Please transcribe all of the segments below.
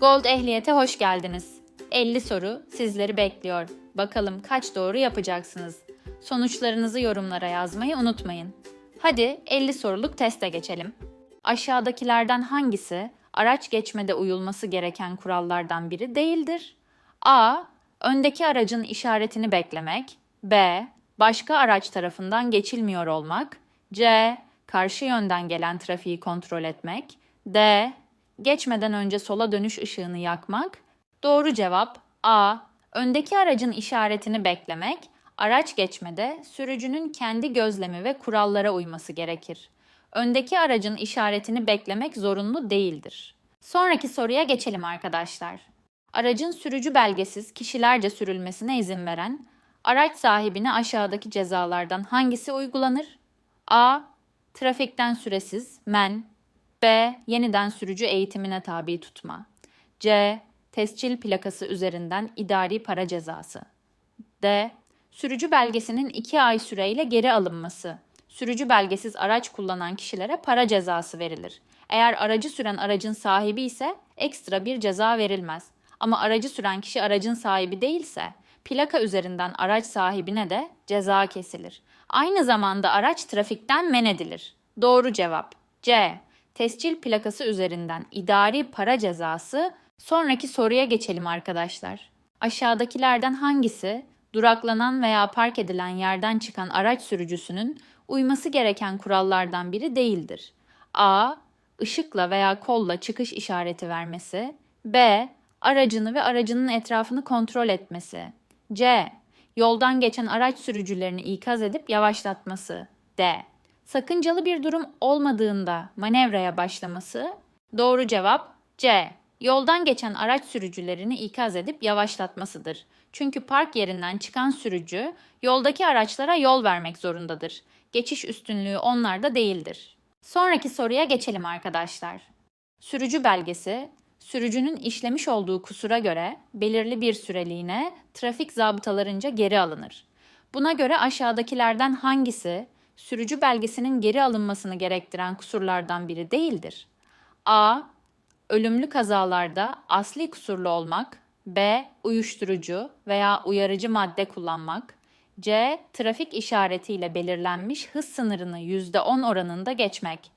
Gold Ehliyet'e hoş geldiniz. 50 soru sizleri bekliyor. Bakalım kaç doğru yapacaksınız? Sonuçlarınızı yorumlara yazmayı unutmayın. Hadi 50 soruluk teste geçelim. Aşağıdakilerden hangisi araç geçmede uyulması gereken kurallardan biri değildir? A. Öndeki aracın işaretini beklemek. B. Başka araç tarafından geçilmiyor olmak. C. Karşı yönden gelen trafiği kontrol etmek. D. Geçmeden önce sola dönüş ışığını yakmak. Doğru cevap A. Öndeki aracın işaretini beklemek. Araç geçmede sürücünün kendi gözlemi ve kurallara uyması gerekir. Öndeki aracın işaretini beklemek zorunlu değildir. Sonraki soruya geçelim arkadaşlar. Aracın sürücü belgesiz kişilerce sürülmesine izin veren araç sahibine aşağıdaki cezalardan hangisi uygulanır? A. Trafikten süresiz, men. B. Yeniden sürücü eğitimine tabi tutma. C. Tescil plakası üzerinden idari para cezası. D. Sürücü belgesinin 2 ay süreyle geri alınması. Sürücü belgesiz araç kullanan kişilere para cezası verilir. Eğer aracı süren aracın sahibi ise ekstra bir ceza verilmez. Ama aracı süren kişi aracın sahibi değilse plaka üzerinden araç sahibine de ceza kesilir. Aynı zamanda araç trafikten men edilir. Doğru cevap C. Tescil plakası üzerinden idari para cezası. Sonraki soruya geçelim arkadaşlar. Aşağıdakilerden hangisi duraklanan veya park edilen yerden çıkan araç sürücüsünün uyması gereken kurallardan biri değildir? A. Işıkla veya kolla çıkış işareti vermesi. B. Aracını ve aracının etrafını kontrol etmesi. C. Yoldan geçen araç sürücülerini ikaz edip yavaşlatması. D. Sakıncalı bir durum olmadığında manevraya başlaması. Doğru cevap C. Yoldan geçen araç sürücülerini ikaz edip yavaşlatmasıdır. Çünkü park yerinden çıkan sürücü yoldaki araçlara yol vermek zorundadır. Geçiş üstünlüğü onlarda değildir. Sonraki soruya geçelim arkadaşlar. Sürücü belgesi, sürücünün işlemiş olduğu kusura göre belirli bir süreliğine trafik zabıtalarınca geri alınır. Buna göre aşağıdakilerden hangisi sürücü belgesinin geri alınmasını gerektiren kusurlardan biri değildir? A. Ölümlü kazalarda asli kusurlu olmak. B. Uyuşturucu veya uyarıcı madde kullanmak. C. Trafik işaretiyle belirlenmiş hız sınırını %10 oranında geçmek.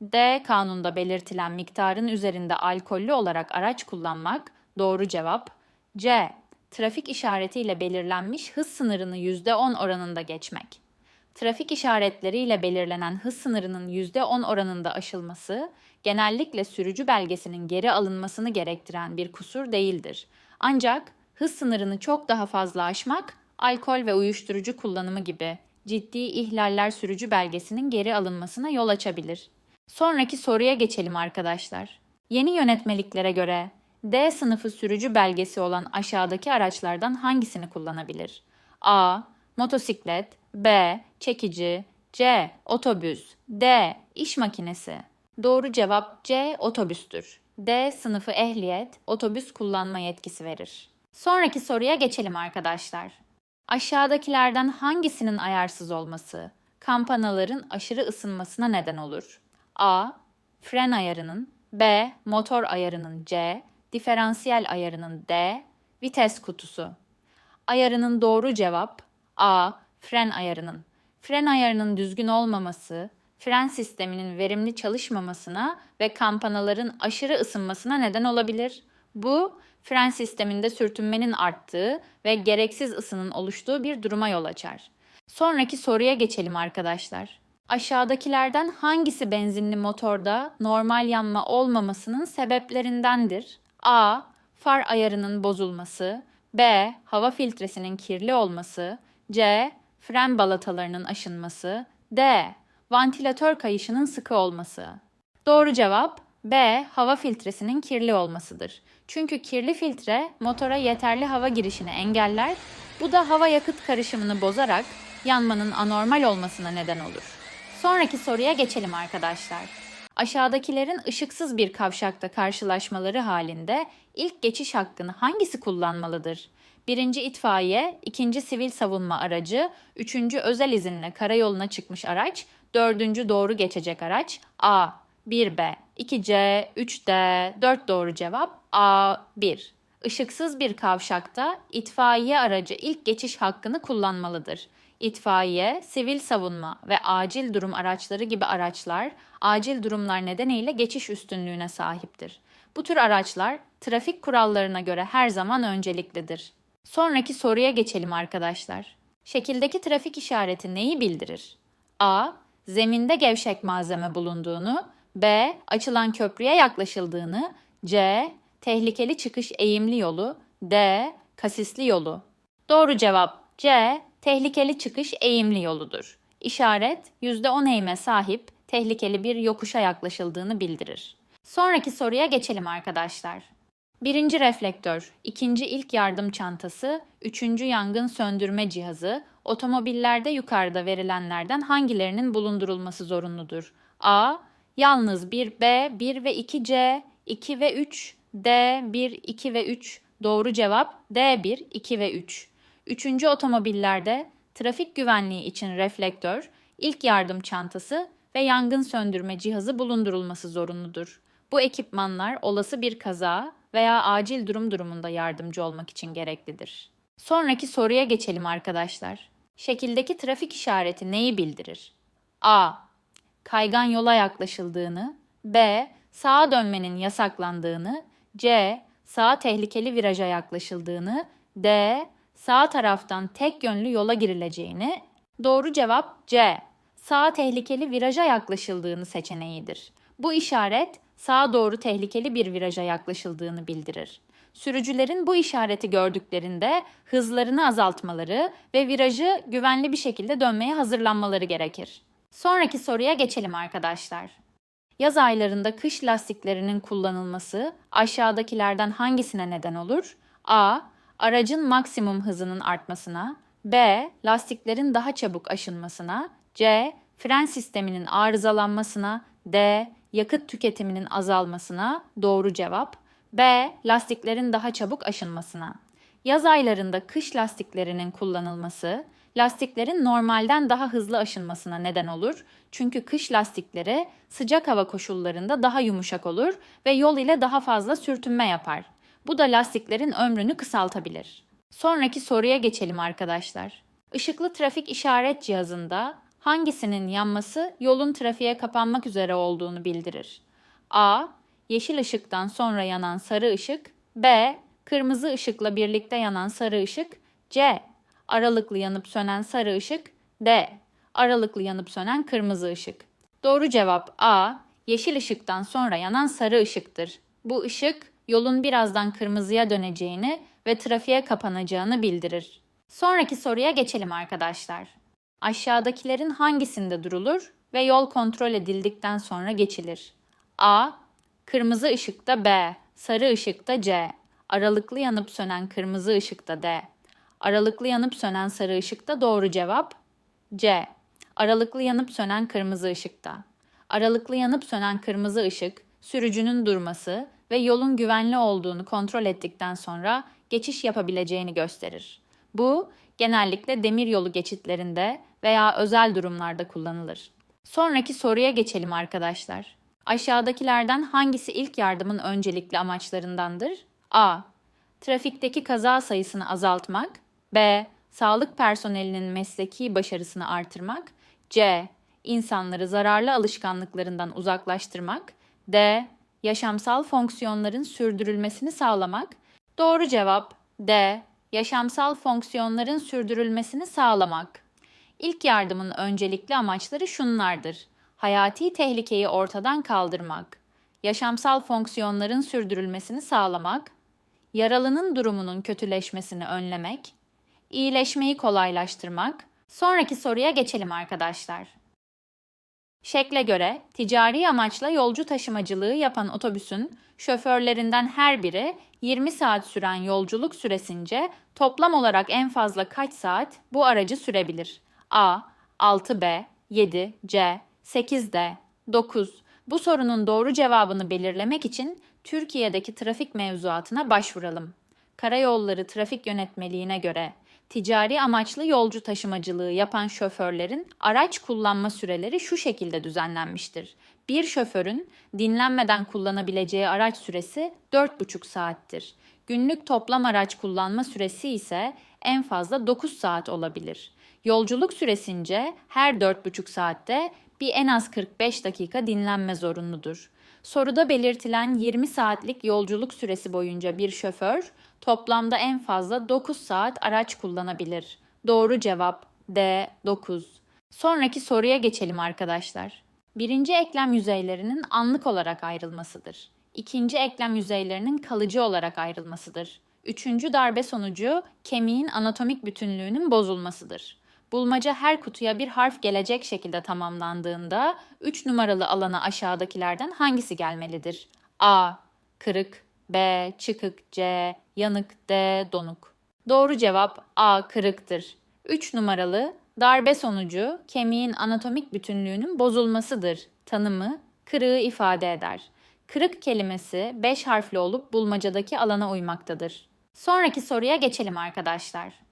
D. Kanunda belirtilen miktarın üzerinde alkollü olarak araç kullanmak. Doğru cevap. C. Trafik işaretiyle belirlenmiş hız sınırını %10 oranında geçmek. Trafik işaretleriyle belirlenen hız sınırının %10 oranında aşılması, genellikle sürücü belgesinin geri alınmasını gerektiren bir kusur değildir. Ancak hız sınırını çok daha fazla aşmak, alkol ve uyuşturucu kullanımı gibi ciddi ihlaller sürücü belgesinin geri alınmasına yol açabilir. Sonraki soruya geçelim arkadaşlar. Yeni yönetmeliklere göre D sınıfı sürücü belgesi olan aşağıdaki araçlardan hangisini kullanabilir? A. Motosiklet B. Çekici C. Otobüs D. İş makinesi Doğru cevap C. Otobüstür. D sınıfı ehliyet, otobüs kullanma yetkisi verir. Sonraki soruya geçelim arkadaşlar. Aşağıdakilerden hangisinin ayarsız olması kampanaların aşırı ısınmasına neden olur? A. Fren ayarının B. Motor ayarının C. Diferansiyel ayarının D. Vites kutusu. Ayarının doğru cevap A. Fren ayarının. Fren ayarının düzgün olmaması, fren sisteminin verimli çalışmamasına ve kampanaların aşırı ısınmasına neden olabilir. Bu, fren sisteminde sürtünmenin arttığı ve gereksiz ısının oluştuğu bir duruma yol açar. Sonraki soruya geçelim arkadaşlar. Aşağıdakilerden hangisi benzinli motorda normal yanma olmamasının sebeplerindendir? A. Far ayarının bozulması B. Hava filtresinin kirli olması C. Fren balatalarının aşınması D. Vantilatör kayışının sıkı olması. Doğru cevap B. Hava filtresinin kirli olmasıdır. Çünkü kirli filtre motora yeterli hava girişini engeller. Bu da hava yakıt karışımını bozarak yanmanın anormal olmasına neden olur. Sonraki soruya geçelim arkadaşlar. Aşağıdakilerin ışıksız bir kavşakta karşılaşmaları halinde ilk geçiş hakkını hangisi kullanmalıdır? Birinci itfaiye, ikinci sivil savunma aracı, üçüncü özel izinle karayoluna çıkmış araç, dördüncü doğru geçecek araç A, 1B, 2C, 3D, 4 doğru cevap A1. Işıksız bir kavşakta itfaiye aracı ilk geçiş hakkını kullanmalıdır. İtfaiye, sivil savunma ve acil durum araçları gibi araçlar acil durumlar nedeniyle geçiş üstünlüğüne sahiptir. Bu tür araçlar trafik kurallarına göre her zaman önceliklidir. Sonraki soruya geçelim arkadaşlar. Şekildeki trafik işareti neyi bildirir? A. Zeminde gevşek malzeme bulunduğunu, B. Açılan köprüye yaklaşıldığını, C. Tehlikeli çıkış eğimli yolu, D. Kasisli yolu. Doğru cevap C. Tehlikeli çıkış eğimli yoludur. İşaret %10 eğime sahip tehlikeli bir yokuşa yaklaşıldığını bildirir. Sonraki soruya geçelim arkadaşlar. Birinci reflektör, ikinci ilk yardım çantası, üçüncü yangın söndürme cihazı, otomobillerde yukarıda verilenlerden hangilerinin bulundurulması zorunludur? A. Yalnız 1 B, 1 ve 2 C, 2 ve 3 D, 1, 2 ve 3. Doğru cevap D, 1, 2 ve 3. Üçüncü otomobillerde trafik güvenliği için reflektör, ilk yardım çantası ve yangın söndürme cihazı bulundurulması zorunludur. Bu ekipmanlar olası bir kaza veya acil durum durumunda yardımcı olmak için gereklidir. Sonraki soruya geçelim arkadaşlar. Şekildeki trafik işareti neyi bildirir? A. Kaygan yola yaklaşıldığını, B. Sağa dönmenin yasaklandığını, C. Sağa tehlikeli viraja yaklaşıldığını, D. Sağ taraftan tek yönlü yola girileceğini. Doğru cevap C. Sağa tehlikeli viraja yaklaşıldığını seçeneğidir. Bu işaret sağa doğru tehlikeli bir viraja yaklaşıldığını bildirir. Sürücülerin bu işareti gördüklerinde hızlarını azaltmaları ve virajı güvenli bir şekilde dönmeye hazırlanmaları gerekir. Sonraki soruya geçelim arkadaşlar. Yaz aylarında kış lastiklerinin kullanılması aşağıdakilerden hangisine neden olur? A. Aracın maksimum hızının artmasına, B. Lastiklerin daha çabuk aşınmasına, C. Fren sisteminin arızalanmasına, D. Yakıt tüketiminin azalmasına. Doğru cevap B. Lastiklerin daha çabuk aşınmasına. Yaz aylarında kış lastiklerinin kullanılması, lastiklerin normalden daha hızlı aşınmasına neden olur. Çünkü kış lastikleri sıcak hava koşullarında daha yumuşak olur ve yol ile daha fazla sürtünme yapar. Bu da lastiklerin ömrünü kısaltabilir. Sonraki soruya geçelim arkadaşlar. Işıklı trafik işaret cihazında hangisinin yanması yolun trafiğe kapanmak üzere olduğunu bildirir? A. Yeşil ışıktan sonra yanan sarı ışık. B. Kırmızı ışıkla birlikte yanan sarı ışık. C. Aralıklı yanıp sönen sarı ışık. D. Aralıklı yanıp sönen kırmızı ışık. Doğru cevap A. Yeşil ışıktan sonra yanan sarı ışıktır. Bu ışık yolun birazdan kırmızıya döneceğini ve trafiğe kapanacağını bildirir. Sonraki soruya geçelim arkadaşlar. Aşağıdakilerin hangisinde durulur ve yol kontrol edildikten sonra geçilir? A. Kırmızı ışıkta B, sarı ışıkta C, aralıklı yanıp sönen kırmızı ışıkta D. Aralıklı yanıp sönen sarı ışıkta doğru cevap C. Aralıklı yanıp sönen kırmızı ışıkta. Aralıklı yanıp sönen kırmızı ışık, sürücünün durması ve yolun güvenli olduğunu kontrol ettikten sonra geçiş yapabileceğini gösterir. Bu genellikle demiryolu geçitlerinde veya özel durumlarda kullanılır. Sonraki soruya geçelim arkadaşlar. Aşağıdakilerden hangisi ilk yardımın öncelikli amaçlarındandır? A. Trafikteki kaza sayısını azaltmak. B. Sağlık personelinin mesleki başarısını artırmak. C. İnsanları zararlı alışkanlıklarından uzaklaştırmak. D. Yaşamsal fonksiyonların sürdürülmesini sağlamak. Doğru cevap D. Yaşamsal fonksiyonların sürdürülmesini sağlamak. İlk yardımın öncelikli amaçları şunlardır. Hayati tehlikeyi ortadan kaldırmak, yaşamsal fonksiyonların sürdürülmesini sağlamak, yaralının durumunun kötüleşmesini önlemek, iyileşmeyi kolaylaştırmak. Sonraki soruya geçelim arkadaşlar. Şekle göre ticari amaçla yolcu taşımacılığı yapan otobüsün şoförlerinden her biri 20 saat süren yolculuk süresince toplam olarak en fazla kaç saat bu aracı sürebilir? A. 6B, 7, C, 8D, 9. Bu sorunun doğru cevabını belirlemek için Türkiye'deki trafik mevzuatına başvuralım. Karayolları Trafik Yönetmeliğine göre ticari amaçlı yolcu taşımacılığı yapan şoförlerin araç kullanma süreleri şu şekilde düzenlenmiştir. Bir şoförün dinlenmeden kullanabileceği araç süresi 4,5 saattir. Günlük toplam araç kullanma süresi ise en fazla 9 saat olabilir. Yolculuk süresince her 4,5 saatte bir en az 45 dakika dinlenme zorunludur. Soruda belirtilen 20 saatlik yolculuk süresi boyunca bir şoför toplamda en fazla 9 saat araç kullanabilir. Doğru cevap D 9. Sonraki soruya geçelim arkadaşlar. Birinci eklem yüzeylerinin anlık olarak ayrılmasıdır. İkinci eklem yüzeylerinin kalıcı olarak ayrılmasıdır. Üçüncü darbe sonucu kemiğin anatomik bütünlüğünün bozulmasıdır. Bulmaca her kutuya bir harf gelecek şekilde tamamlandığında 3 numaralı alana aşağıdakilerden hangisi gelmelidir? A. Kırık B. Çıkık C. Yanık D. Donuk Doğru cevap A. Kırıktır. 3 numaralı darbe sonucu kemiğin anatomik bütünlüğünün bozulmasıdır. Tanımı kırığı ifade eder. Kırık kelimesi 5 harfli olup bulmacadaki alana uymaktadır. Sonraki soruya geçelim arkadaşlar.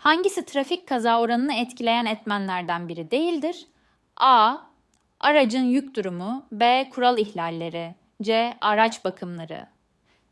Hangisi trafik kaza oranını etkileyen etmenlerden biri değildir? A. Aracın yük durumu B. Kural ihlalleri C. Araç bakımları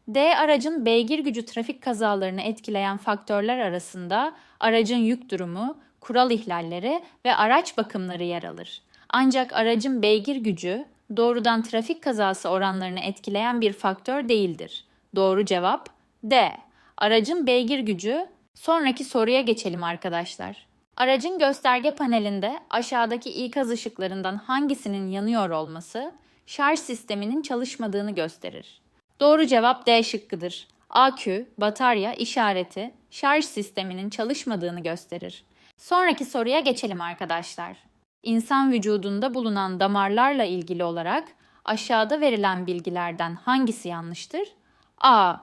D. Aracın beygir gücü trafik kazalarını etkileyen faktörler arasında aracın yük durumu, kural ihlalleri ve araç bakımları yer alır. Ancak aracın beygir gücü doğrudan trafik kazası oranlarını etkileyen bir faktör değildir. Doğru cevap D. Aracın beygir gücü Sonraki soruya geçelim arkadaşlar. Aracın gösterge panelinde aşağıdaki ikaz ışıklarından hangisinin yanıyor olması şarj sisteminin çalışmadığını gösterir. Doğru cevap D şıkkıdır. Akü, batarya işareti şarj sisteminin çalışmadığını gösterir. Sonraki soruya geçelim arkadaşlar. İnsan vücudunda bulunan damarlarla ilgili olarak aşağıda verilen bilgilerden hangisi yanlıştır? A.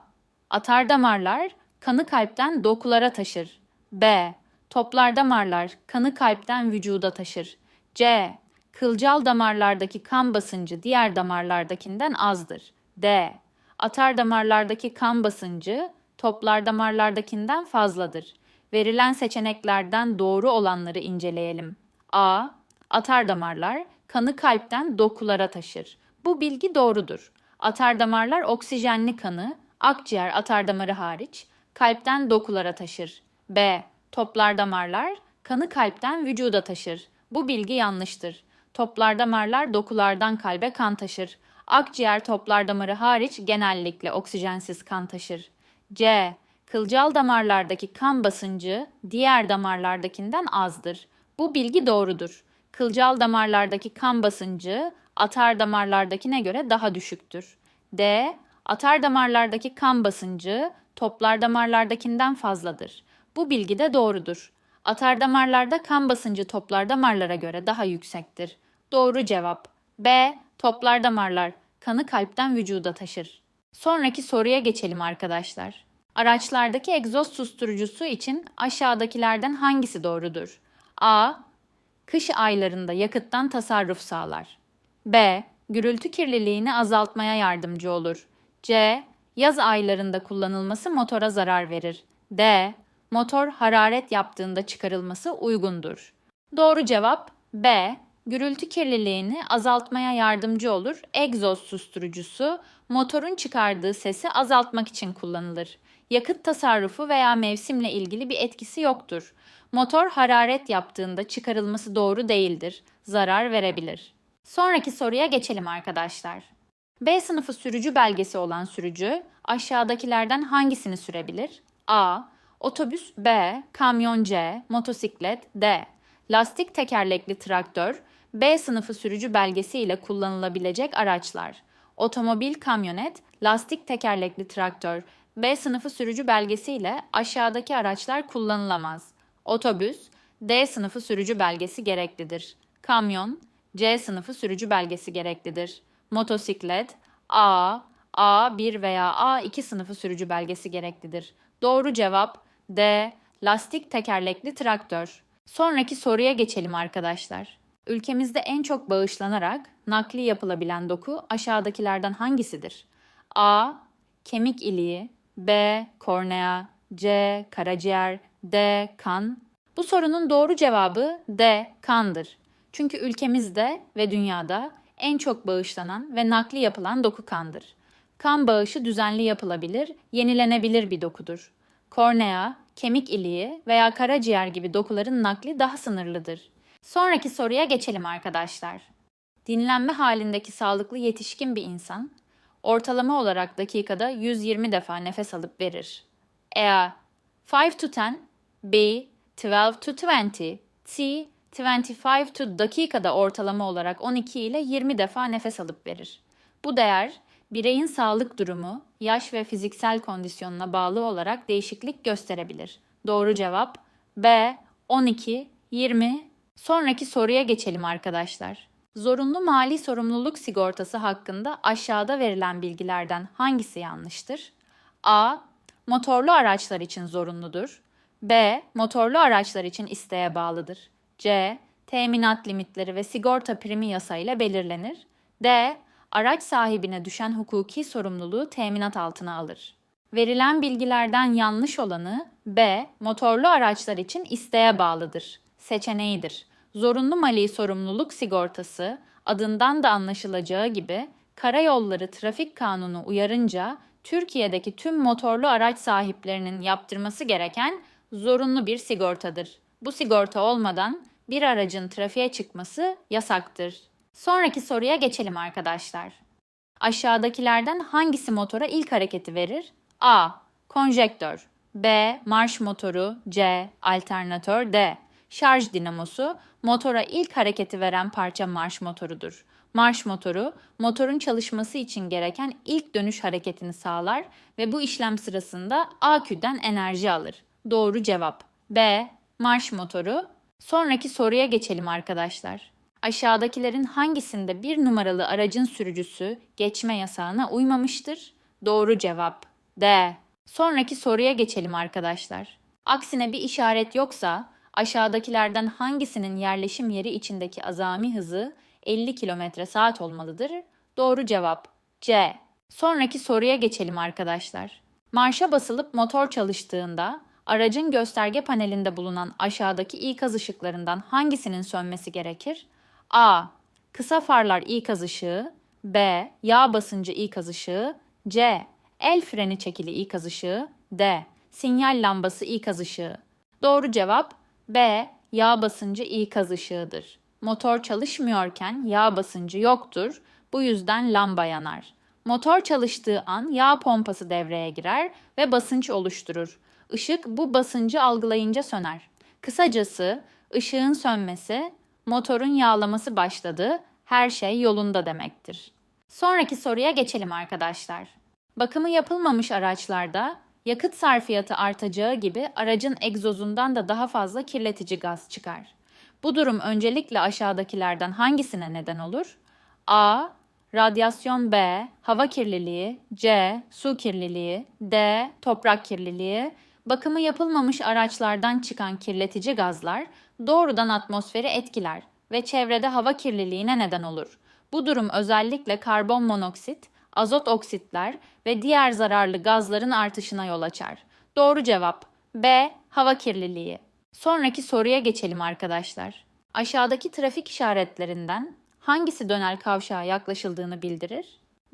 Atar damarlar kanı kalpten dokulara taşır. B. Toplar damarlar kanı kalpten vücuda taşır. C. Kılcal damarlardaki kan basıncı diğer damarlardakinden azdır. D. Atar damarlardaki kan basıncı toplar damarlardakinden fazladır. Verilen seçeneklerden doğru olanları inceleyelim. A. Atar damarlar kanı kalpten dokulara taşır. Bu bilgi doğrudur. Atar damarlar oksijenli kanı, akciğer atar damarı hariç kalpten dokulara taşır. B. Toplar damarlar kanı kalpten vücuda taşır. Bu bilgi yanlıştır. Toplar damarlar dokulardan kalbe kan taşır. Akciğer toplar damarı hariç genellikle oksijensiz kan taşır. C. Kılcal damarlardaki kan basıncı diğer damarlardakinden azdır. Bu bilgi doğrudur. Kılcal damarlardaki kan basıncı atar damarlardakine göre daha düşüktür. D. Atar damarlardaki kan basıncı toplar damarlardakinden fazladır. Bu bilgi de doğrudur. Atar damarlarda kan basıncı toplar damarlara göre daha yüksektir. Doğru cevap. B. Toplar damarlar kanı kalpten vücuda taşır. Sonraki soruya geçelim arkadaşlar. Araçlardaki egzoz susturucusu için aşağıdakilerden hangisi doğrudur? A. Kış aylarında yakıttan tasarruf sağlar. B. Gürültü kirliliğini azaltmaya yardımcı olur. C. Yaz aylarında kullanılması motora zarar verir. D. Motor hararet yaptığında çıkarılması uygundur. Doğru cevap B. Gürültü kirliliğini azaltmaya yardımcı olur. Egzoz susturucusu motorun çıkardığı sesi azaltmak için kullanılır. Yakıt tasarrufu veya mevsimle ilgili bir etkisi yoktur. Motor hararet yaptığında çıkarılması doğru değildir. Zarar verebilir. Sonraki soruya geçelim arkadaşlar. B sınıfı sürücü belgesi olan sürücü aşağıdakilerden hangisini sürebilir? A. Otobüs B. Kamyon C. Motosiklet D. Lastik tekerlekli traktör B sınıfı sürücü belgesi ile kullanılabilecek araçlar. Otomobil, kamyonet, lastik tekerlekli traktör B sınıfı sürücü belgesi ile aşağıdaki araçlar kullanılamaz. Otobüs D sınıfı sürücü belgesi gereklidir. Kamyon C sınıfı sürücü belgesi gereklidir motosiklet, A, A1 veya A2 sınıfı sürücü belgesi gereklidir. Doğru cevap D. Lastik tekerlekli traktör. Sonraki soruya geçelim arkadaşlar. Ülkemizde en çok bağışlanarak nakli yapılabilen doku aşağıdakilerden hangisidir? A. Kemik iliği B. Kornea C. Karaciğer D. Kan Bu sorunun doğru cevabı D. Kandır. Çünkü ülkemizde ve dünyada en çok bağışlanan ve nakli yapılan doku kandır. Kan bağışı düzenli yapılabilir, yenilenebilir bir dokudur. Kornea, kemik iliği veya karaciğer gibi dokuların nakli daha sınırlıdır. Sonraki soruya geçelim arkadaşlar. Dinlenme halindeki sağlıklı yetişkin bir insan ortalama olarak dakikada 120 defa nefes alıp verir. A. 5 to 10 B. 12 to 20 C. 25 to dakikada ortalama olarak 12 ile 20 defa nefes alıp verir. Bu değer bireyin sağlık durumu, yaş ve fiziksel kondisyonuna bağlı olarak değişiklik gösterebilir. Doğru cevap B 12 20 Sonraki soruya geçelim arkadaşlar. Zorunlu mali sorumluluk sigortası hakkında aşağıda verilen bilgilerden hangisi yanlıştır? A. Motorlu araçlar için zorunludur. B. Motorlu araçlar için isteğe bağlıdır. C. Teminat limitleri ve sigorta primi yasayla belirlenir. D. Araç sahibine düşen hukuki sorumluluğu teminat altına alır. Verilen bilgilerden yanlış olanı B. Motorlu araçlar için isteğe bağlıdır. Seçeneğidir. Zorunlu mali sorumluluk sigortası adından da anlaşılacağı gibi karayolları trafik kanunu uyarınca Türkiye'deki tüm motorlu araç sahiplerinin yaptırması gereken zorunlu bir sigortadır. Bu sigorta olmadan bir aracın trafiğe çıkması yasaktır. Sonraki soruya geçelim arkadaşlar. Aşağıdakilerden hangisi motora ilk hareketi verir? A. Konjektör B. Marş motoru C. Alternatör D. Şarj dinamosu motora ilk hareketi veren parça marş motorudur. Marş motoru, motorun çalışması için gereken ilk dönüş hareketini sağlar ve bu işlem sırasında aküden enerji alır. Doğru cevap. B. Marş motoru. Sonraki soruya geçelim arkadaşlar. Aşağıdakilerin hangisinde bir numaralı aracın sürücüsü geçme yasağına uymamıştır? Doğru cevap. D. Sonraki soruya geçelim arkadaşlar. Aksine bir işaret yoksa aşağıdakilerden hangisinin yerleşim yeri içindeki azami hızı 50 km saat olmalıdır? Doğru cevap C. Sonraki soruya geçelim arkadaşlar. Marşa basılıp motor çalıştığında aracın gösterge panelinde bulunan aşağıdaki ikaz ışıklarından hangisinin sönmesi gerekir? A. Kısa farlar ikaz ışığı B. Yağ basıncı ikaz ışığı C. El freni çekili ikaz ışığı D. Sinyal lambası ikaz ışığı Doğru cevap B. Yağ basıncı ikaz ışığıdır. Motor çalışmıyorken yağ basıncı yoktur. Bu yüzden lamba yanar. Motor çalıştığı an yağ pompası devreye girer ve basınç oluşturur. Işık bu basıncı algılayınca söner. Kısacası ışığın sönmesi, motorun yağlaması başladı, her şey yolunda demektir. Sonraki soruya geçelim arkadaşlar. Bakımı yapılmamış araçlarda yakıt sarfiyatı artacağı gibi aracın egzozundan da daha fazla kirletici gaz çıkar. Bu durum öncelikle aşağıdakilerden hangisine neden olur? A. Radyasyon B. Hava kirliliği C. Su kirliliği D. Toprak kirliliği Bakımı yapılmamış araçlardan çıkan kirletici gazlar doğrudan atmosferi etkiler ve çevrede hava kirliliğine neden olur. Bu durum özellikle karbon monoksit, azot oksitler ve diğer zararlı gazların artışına yol açar. Doğru cevap B. Hava kirliliği. Sonraki soruya geçelim arkadaşlar. Aşağıdaki trafik işaretlerinden hangisi dönel kavşağa yaklaşıldığını bildirir?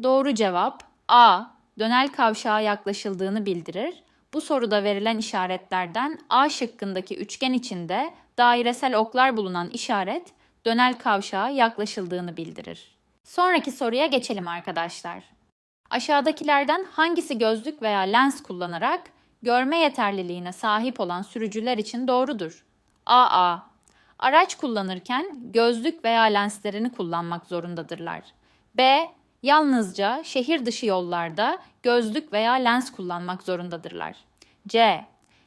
Doğru cevap A. Dönel kavşağa yaklaşıldığını bildirir. Bu soruda verilen işaretlerden A şıkkındaki üçgen içinde dairesel oklar bulunan işaret dönel kavşağa yaklaşıldığını bildirir. Sonraki soruya geçelim arkadaşlar. Aşağıdakilerden hangisi gözlük veya lens kullanarak görme yeterliliğine sahip olan sürücüler için doğrudur? AA. Araç kullanırken gözlük veya lenslerini kullanmak zorundadırlar. B. Yalnızca şehir dışı yollarda gözlük veya lens kullanmak zorundadırlar. C.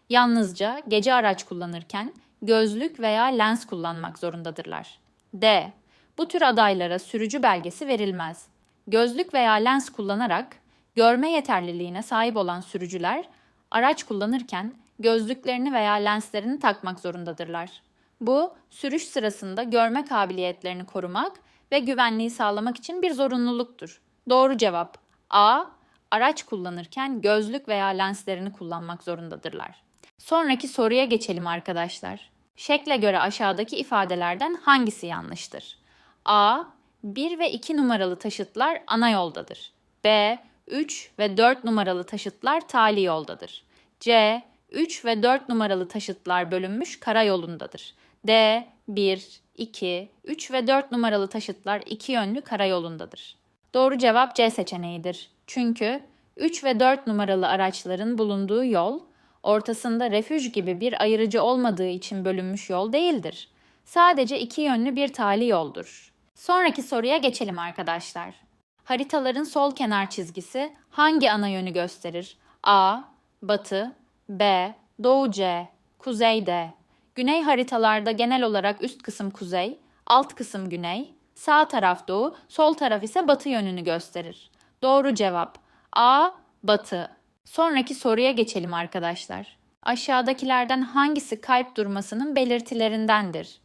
Yalnızca gece araç kullanırken gözlük veya lens kullanmak zorundadırlar. D. Bu tür adaylara sürücü belgesi verilmez. Gözlük veya lens kullanarak görme yeterliliğine sahip olan sürücüler araç kullanırken gözlüklerini veya lenslerini takmak zorundadırlar. Bu, sürüş sırasında görme kabiliyetlerini korumak ve güvenliği sağlamak için bir zorunluluktur. Doğru cevap A. Araç kullanırken gözlük veya lenslerini kullanmak zorundadırlar. Sonraki soruya geçelim arkadaşlar. Şekle göre aşağıdaki ifadelerden hangisi yanlıştır? A. 1 ve 2 numaralı taşıtlar ana yoldadır. B. 3 ve 4 numaralı taşıtlar tali yoldadır. C. 3 ve 4 numaralı taşıtlar bölünmüş karayolundadır. D. 1, 2, 3 ve 4 numaralı taşıtlar iki yönlü karayolundadır. Doğru cevap C seçeneğidir. Çünkü 3 ve 4 numaralı araçların bulunduğu yol, ortasında refüj gibi bir ayırıcı olmadığı için bölünmüş yol değildir. Sadece iki yönlü bir tali yoldur. Sonraki soruya geçelim arkadaşlar. Haritaların sol kenar çizgisi hangi ana yönü gösterir? A. Batı B. Doğu C. Kuzey D. Güney haritalarda genel olarak üst kısım kuzey, alt kısım güney, sağ taraf doğu, sol taraf ise batı yönünü gösterir. Doğru cevap A. Batı. Sonraki soruya geçelim arkadaşlar. Aşağıdakilerden hangisi kalp durmasının belirtilerindendir?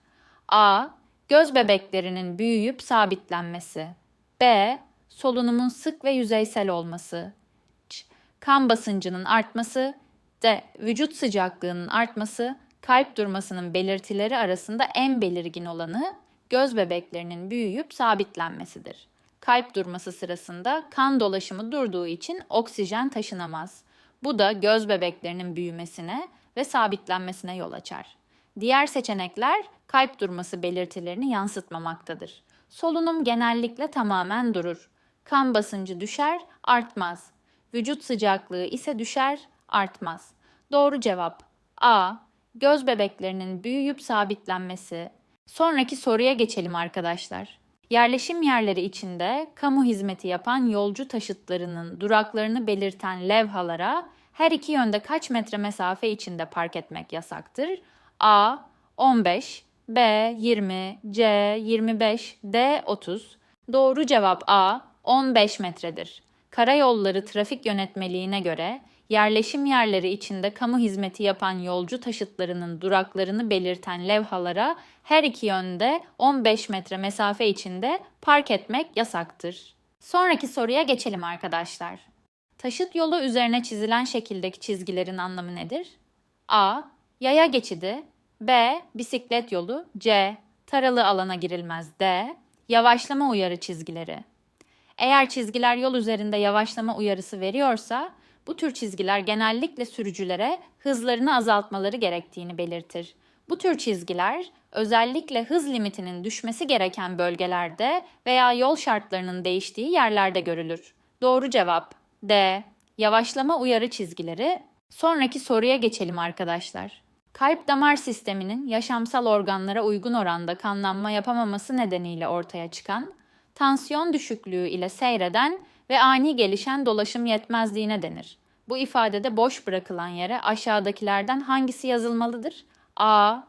A. Göz bebeklerinin büyüyüp sabitlenmesi. B. Solunumun sık ve yüzeysel olması. C. Kan basıncının artması. D. Vücut sıcaklığının artması. Kalp durmasının belirtileri arasında en belirgin olanı göz bebeklerinin büyüyüp sabitlenmesidir. Kalp durması sırasında kan dolaşımı durduğu için oksijen taşınamaz. Bu da göz bebeklerinin büyümesine ve sabitlenmesine yol açar. Diğer seçenekler kalp durması belirtilerini yansıtmamaktadır. Solunum genellikle tamamen durur. Kan basıncı düşer, artmaz. Vücut sıcaklığı ise düşer, artmaz. Doğru cevap A. Göz bebeklerinin büyüyüp sabitlenmesi. Sonraki soruya geçelim arkadaşlar. Yerleşim yerleri içinde kamu hizmeti yapan yolcu taşıtlarının duraklarını belirten levhalara her iki yönde kaç metre mesafe içinde park etmek yasaktır? A. 15 B. 20 C. 25 D. 30 Doğru cevap A. 15 metredir. Karayolları Trafik Yönetmeliğine göre yerleşim yerleri içinde kamu hizmeti yapan yolcu taşıtlarının duraklarını belirten levhalara her iki yönde 15 metre mesafe içinde park etmek yasaktır. Sonraki soruya geçelim arkadaşlar. Taşıt yolu üzerine çizilen şekildeki çizgilerin anlamı nedir? A. Yaya geçidi B. Bisiklet yolu C. Taralı alana girilmez D. Yavaşlama uyarı çizgileri eğer çizgiler yol üzerinde yavaşlama uyarısı veriyorsa, bu tür çizgiler genellikle sürücülere hızlarını azaltmaları gerektiğini belirtir. Bu tür çizgiler özellikle hız limitinin düşmesi gereken bölgelerde veya yol şartlarının değiştiği yerlerde görülür. Doğru cevap D. Yavaşlama uyarı çizgileri. Sonraki soruya geçelim arkadaşlar. Kalp damar sisteminin yaşamsal organlara uygun oranda kanlanma yapamaması nedeniyle ortaya çıkan tansiyon düşüklüğü ile seyreden ve ani gelişen dolaşım yetmezliğine denir. Bu ifadede boş bırakılan yere aşağıdakilerden hangisi yazılmalıdır? A.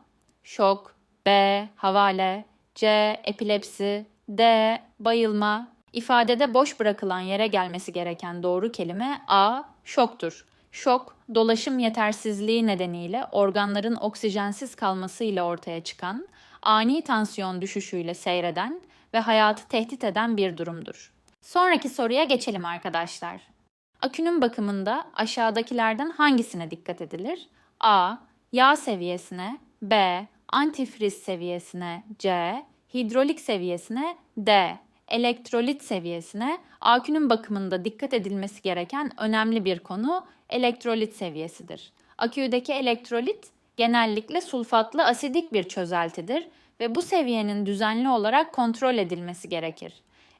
Şok B. Havale C. Epilepsi D. Bayılma İfadede boş bırakılan yere gelmesi gereken doğru kelime A. Şoktur. Şok, dolaşım yetersizliği nedeniyle organların oksijensiz kalmasıyla ortaya çıkan, ani tansiyon düşüşüyle seyreden ve hayatı tehdit eden bir durumdur. Sonraki soruya geçelim arkadaşlar. Akünün bakımında aşağıdakilerden hangisine dikkat edilir? A. Yağ seviyesine B. Antifriz seviyesine C. Hidrolik seviyesine D. Elektrolit seviyesine akünün bakımında dikkat edilmesi gereken önemli bir konu elektrolit seviyesidir. Aküdeki elektrolit genellikle sulfatlı asidik bir çözeltidir ve bu seviyenin düzenli olarak kontrol edilmesi gerekir.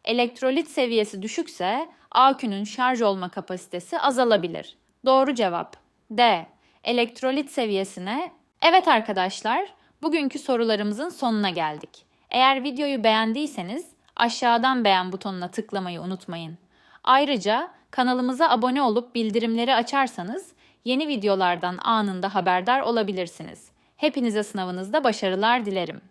Elektrolit seviyesi düşükse akünün şarj olma kapasitesi azalabilir. Doğru cevap D. Elektrolit seviyesine Evet arkadaşlar, bugünkü sorularımızın sonuna geldik. Eğer videoyu beğendiyseniz aşağıdan beğen butonuna tıklamayı unutmayın. Ayrıca kanalımıza abone olup bildirimleri açarsanız yeni videolardan anında haberdar olabilirsiniz. Hepinize sınavınızda başarılar dilerim.